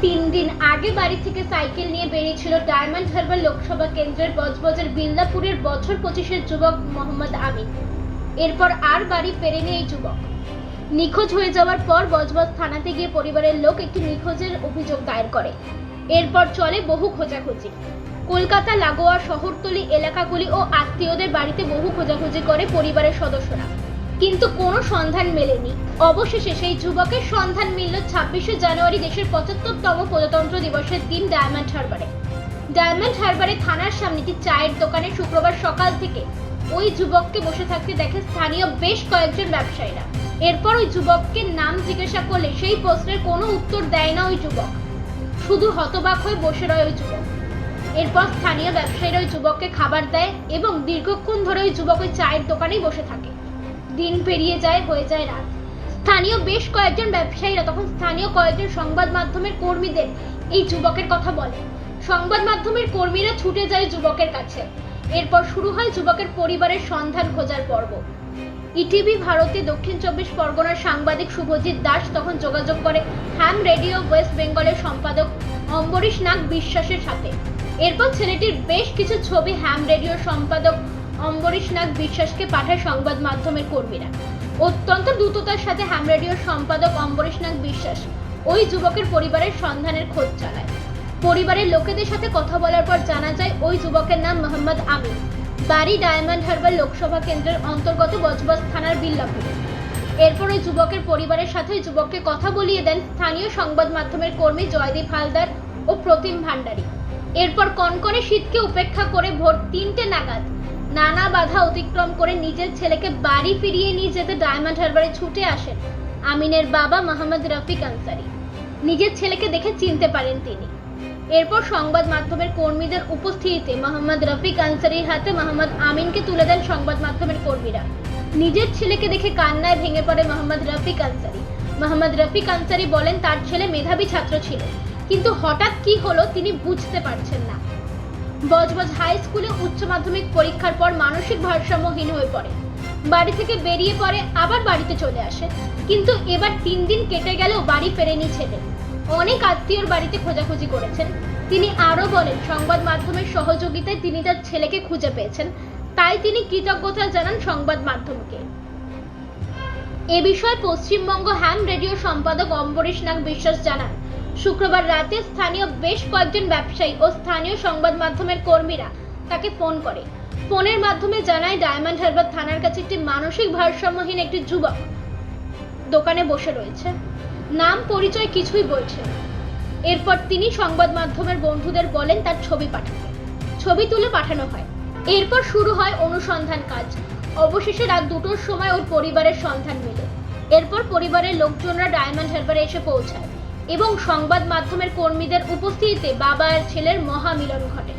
তিন দিন আগে বাড়ি থেকে সাইকেল নিয়ে বেরিয়েছিল ডায়মন্ড হারবার লোকসভা কেন্দ্রের বজবজের বিল্লাপুরের বছর পঁচিশের যুবক মোহাম্মদ আমিন। এরপর আর বাড়ি ফেরেনি এই যুবক। নিখোঁজ হয়ে যাওয়ার পর বজবজ থানাতে গিয়ে পরিবারের লোক একটি নিখোঁজের অভিযোগ দায়ের করে। এরপর চলে বহু খোঁজাখুঁজি। কলকাতা, লাগোয়া, শহরতলি এলাকাগুলি ও আত্মীয়দের বাড়িতে বহু খোঁজাখুঁজি করে পরিবারের সদস্যরা। কিন্তু কোনো সন্ধান মেলেনি। অবশেষে সেই যুবকের সন্ধান মিলল ছাব্বিশে জানুয়ারি দেশের পঁচাত্তরতম প্রজাতন্ত্র দিবসের দিন ডায়মন্ড হারবারে। ডায়মন্ড হারবারে থানার সামনে একটি চায়ের দোকানে শুক্রবার সকাল থেকে ওই যুবককে বসে থাকতে দেখে স্থানীয় বেশ কয়েকজন ব্যবসায়ীরা। এরপর ওই যুবককে নাম জিজ্ঞাসা করলে সেই প্রশ্নের কোনো উত্তর দেয় না ওই যুবক। শুধু হতবাক হয়ে বসে রয় ওই যুবক। এরপর স্থানীয় ব্যবসায়ীরা ওই যুবককে খাবার দেয় এবং দীর্ঘক্ষণ ধরে ওই যুবক ওই চায়ের দোকানেই বসে থাকে। দিন পেরিয়ে যায়, হয়ে যায় রাত। স্থানীয় বেশ কয়েকজন ব্যবসায়ীরা তখন স্থানীয় কয়েকজন সংবাদ মাধ্যমের কর্মীদের এই যুবকের কথা বলে। সংবাদ মাধ্যমের কর্মীরা ছুটে যায় যুবকের কাছে। এরপর শুরু হয় যুবকের পরিবারের সন্ধান খোঁজার পর্ব। ইটিভি ভারতে দক্ষিণ চব্বিশ পরগনার সাংবাদিক শুভজিৎ দাস তখন যোগাযোগ করে হ্যাম রেডিও ওয়েস্ট বেঙ্গলের সম্পাদক অম্বরীশ নাগ বিশ্বাসের সাথে। এরপর ছেলেটির বেশ কিছু ছবি হ্যাম রেডিওর সম্পাদক অম্বরীশ নাগ বিশ্বাসকে পাঠায় সংবাদ মাধ্যমের কর্মীরা। অত্যন্ত দ্রুততার সাথে হ্যাম রেডিওর সম্পাদক অম্বরীশ নাগ বিশ্বাস ওই যুবকের পরিবারের সন্ধানের খোঁজ চালায়। পরিবারের লোকেদের সাথে কথা বলার পর জানা যায়, ওই যুবকের নাম মোহাম্মদ আমিন। বাড়ি ডায়মন্ড হারবার লোকসভা কেন্দ্রের অন্তর্গত বজবজ থানার বিল্লাপুরে। এরপর ওই যুবকের পরিবারের সাথে ওই যুবককে কথা বলিয়ে দেন স্থানীয় সংবাদ মাধ্যমের কর্মী জয়দীপ হালদার ও প্রতিম ভান্ডারী। এরপর কনকনে শীতকে উপেক্ষা করে ভোর তিনটে নাগাদ নানা বাধা অতিক্রম করে নিজের ছেলেকে বাড়ি ফিরিয়ে নিয়ে যেতে ডায়মন্ড হারবারে ছুটে আসেন আমিনের বাবা মোহাম্মদ রফিক আনসারি। নিজের ছেলেকে দেখে চিনতে পারেন তিনি। এরপর সংবাদ মাধ্যমের কর্মীদের উপস্থিতিতে মোহাম্মদ রফিক আনসারির হাতে মোহাম্মদ আমিনকে তুলে দেন সংবাদ মাধ্যমের কর্মীরা। নিজের ছেলেকে দেখে কান্নায় ভেঙে পড়ে মোহাম্মদ রফিক আনসারি। মোহাম্মদ রফিক আনসারি বলেন, তার ছেলে মেধাবী ছাত্র ছিল। কিন্তু হঠাৎ কি হলো তিনি বুঝতে পারছেন না। বজবজ হাই স্কুলে উচ্চ মাধ্যমিক পরীক্ষার পর মানসিক ভারসাম্যহীন হয়ে পড়ে। বাড়ি থেকে বেরিয়ে পড়ে আবার বাড়িতে চলে আসে। কিন্তু এবার তিন দিন কেটে গেলেও বাড়ি ফেরেনি ছেলে। অনেক আত্মীয়র বাড়িতে খোঁজাখুঁজি করেছেন। তিনি আরও বলেন, সংবাদ মাধ্যমের সহযোগিতায় তিনি তার ছেলেকে খুঁজে পেয়েছেন। তাই তিনি কৃতজ্ঞতা জানান সংবাদ মাধ্যমকে। এ বিষয়ে পশ্চিমবঙ্গ হ্যাম রেডিও সম্পাদক অম্বরীশ নাগ বিশ্বাস জানান। শুক্রবার রাতে স্থানীয় বেশ কয়েকজন ব্যবসায়ী ও স্থানীয় সংবাদ মাধ্যমের কর্মীরা তাকে ফোন করে। ফোনের মাধ্যমে জানায়, ডায়মন্ড হারবার থানার কাছে একটি মানসিক ভারসাম্যহীন একটি যুবক দোকানে বসে রয়েছে। নাম, পরিচয় কিছুই বলছে এরপর তিনি সংবাদ মাধ্যমের বন্ধুদের বলেন, তার ছবি পাঠাতে। ছবি তুলে পাঠানো হয়। এরপর শুরু হয় অনুসন্ধান কাজ। অবশেষে রাত দুটোর সময় ওর পরিবারের সন্ধান মেলে। এরপর পরিবারের লোকজনরা ডায়মন্ড হারবারে এসে পৌঁছায়। এবং সংবাদ মাধ্যমের কর্মীদের উপস্থিতিতে বাবা আর ছেলের মহামিলন ঘটে।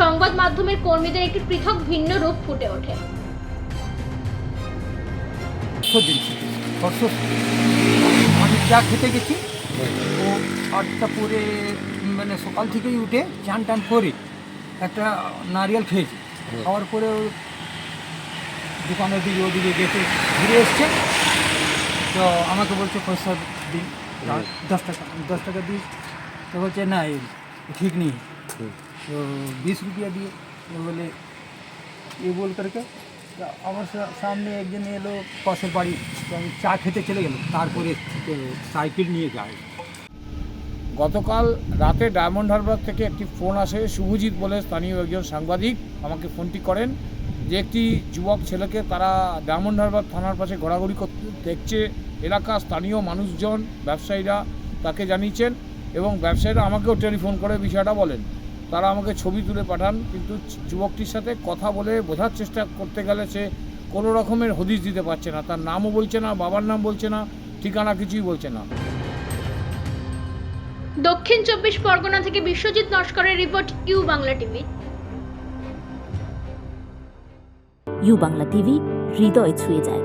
সংবাদ মাধ্যমের কর্মীদের একটি পৃথক ভিন্ন রূপ ফুটে ওঠে। আমি চা খেতে গেছি। ও আটটা পরে মানে সকাল থেকেই উঠে চান টান করে একটা নারিয়েল খেয়েছি। খাওয়ার পরে দোকানের দিকে ওদিকে গেছে ঘুরে এসছে। তো আমাকে বলছে, পয়সা দিন। দশ টাকা আমি দশ টাকা দিই তো বলছে না এই ঠিক নেই তো बीस रुपया दिए वो बोले ये बोल करके তো আমার সা- সামনে একজন এলো পাশের বাড়ি তো আমি চা খেতে চলে গেলাম তারপরে তো সাইকেল নিয়ে যায় গতকাল রাতে ডায়মন্ড হারবার থেকে একটি ফোন আসে শুভজিৎ বলে স্থানীয় একজন সাংবাদিক আমাকে ফোনটি করেন যে একটি যুবক ছেলেকে তারা ডায়মন্ড হারবার থানার পাশে ঘোরাঘুরি করতে দেখছে এলাকা স্থানীয় মানুষজন ব্যবসায়ীরা তাকে জানিয়েছেন এবং ব্যবসায়ীরা আমাকেও টেলিফোন করে বিষয়টা বলেন। তারা আমাকে ছবি তুলে পাঠান কিন্তু যুবকটির সাথে কথা বলে বোঝার চেষ্টা করতে গেলে সে কোনো রকমের হদিশ দিতে পারছে না। তার নামও বলছে না বাবার নাম বলছে না ঠিকানা কিছুই বলছে না। দক্ষিণ চব্বিশ পরগনা থেকে Biswajit নস্করের report U Bangla TV. U Bangla TV হৃদয় ছুঁয়ে যায়।